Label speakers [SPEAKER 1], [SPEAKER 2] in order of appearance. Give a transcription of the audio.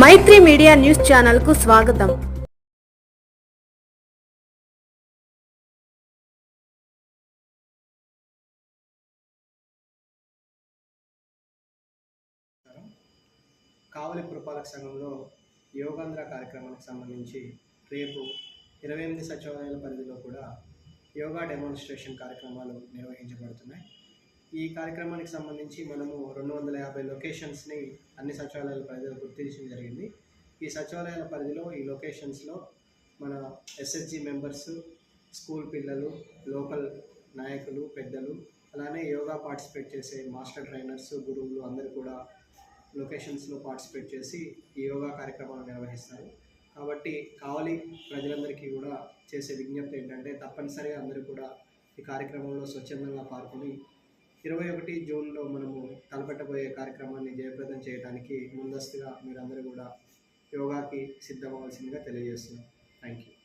[SPEAKER 1] మైత్రి media news ఛానల్కు స్వాగతం.
[SPEAKER 2] కావలి పురపాలక సంఘంలో యోగాంధ్ర కార్యక్రమానికి సంబంధించి రేపు ఇరవై ఎనిమిది సచివాలయాల పరిధిలో కూడా యోగా డెమాన్స్ట్రేషన్ కార్యక్రమాలు నిర్వహించబడుతున్నాయి. ఈ కార్యక్రమానికి సంబంధించి మనము రెండు వందల యాభై లొకేషన్స్ని అన్ని సచివాలయాల పరిధిలో గుర్తించడం జరిగింది. ఈ సచివాలయాల పరిధిలో ఈ లొకేషన్స్లో మన ఎస్ఎస్జి మెంబర్స్ స్కూల్ పిల్లలు లోకల్ నాయకులు పెద్దలు అలానే యోగా పార్టిసిపేట్ చేసే మాస్టర్ ట్రైనర్స్ గురువులు అందరూ కూడా లొకేషన్స్లో పార్టిసిపేట్ చేసి ఈ యోగా కార్యక్రమాలు నిర్వహిస్తారు. కాబట్టి కావలి ప్రజలందరికీ కూడా చేసే విజ్ఞప్తి ఏంటంటే తప్పనిసరిగా అందరూ కూడా ఈ కార్యక్రమంలో స్వచ్ఛందంగా పాల్గొని ఇరవై ఒకటి జూన్లో మనము తలపెట్టబోయే కార్యక్రమాన్ని జయప్రదం చేయడానికి ముందస్తుగా మీరందరూ కూడా యోగాకి సిద్ధమవలసిందిగా తెలియజేస్తున్నాం. Thank you.